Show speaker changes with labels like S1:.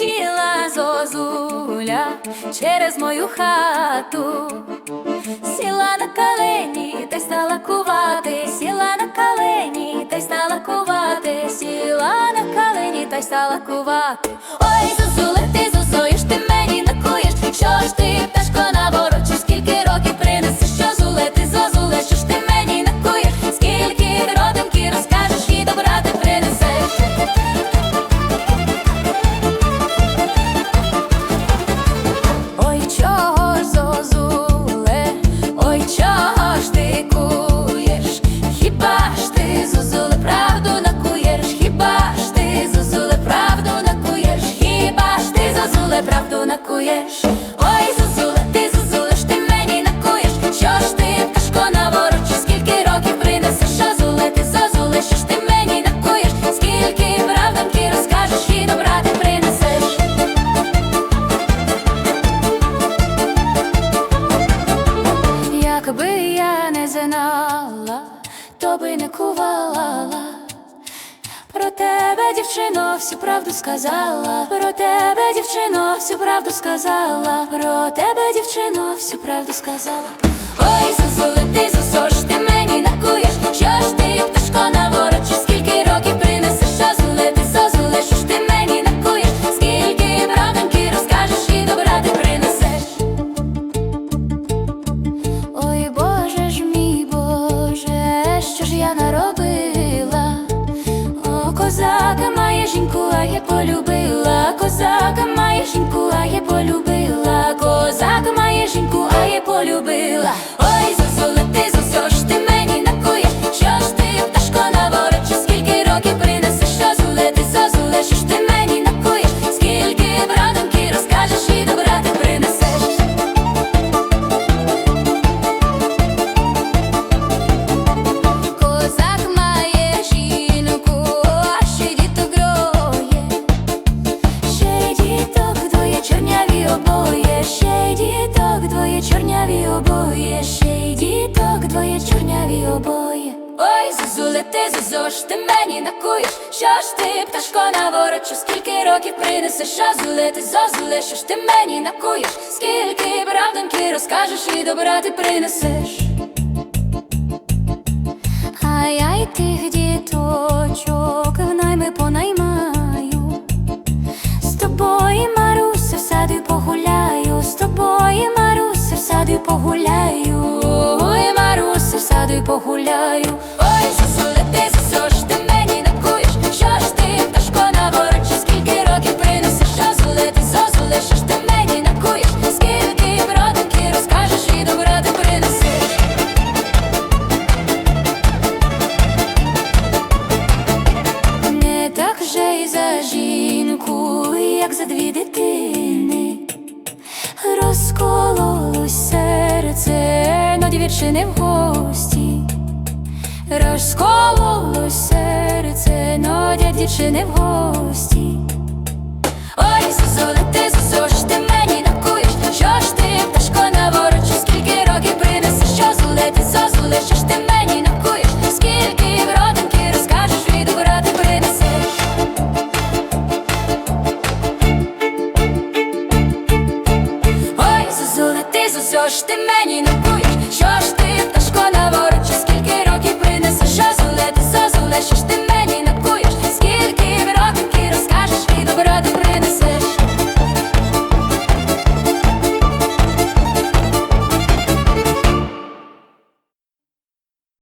S1: Прилетіла зозуля через мою хату, сіла на калені, та й стала кувати, сіла на калені, та й стала кувати, сіла на калені, та й стала кувати. Ой! Хіба ж ти зозуле правду накуєш? Хіба ж ти зозуле правду накуєш? Хіба ж ти зозуле правду накуєш? Ой, тебе, дівчино, всю правду сказала. Про тебе, дівчино, всю правду сказала. Про тебе, дівчино, всю правду сказала. Ой, 辛苦啊。Ще діток двоє чорняві обоє, ще й діток двоє чорняві обоє. Ой, зозуле, ти зозош, ти мені накуєш, що ж ти, пташко, наворочиш, скільки років принесеш, що зуле, ти зозуле, що ж ти мені накуєш, скільки правданки розкажеш і добра ти принесеш. А я погуляю, ой, Маруся, в саду й погуляю. Ой, зозуле, ти зозош, ти мені накуєш, що ж ти, пташко, наворочиш, скільки років принесеш, що зуле, ти зозуле, що ж ти мені накуєш, скільки бродинки розкажеш і добра ти принесеш. Не так же й за жінку, як за дві дитини. Розкололось віршини в гості, розкололо серце, нодя дівчини в гості. Ой, зозоле, ти зозо ж ти мені накуєш, що ж ти пташко на ворочі, скільки років принеси, що зле, ти зозуле, що ж ти мені накуєш, скільки вродинки розкажеш, від добра принесеш. Ой, зозуле, ти зозо ж ти мені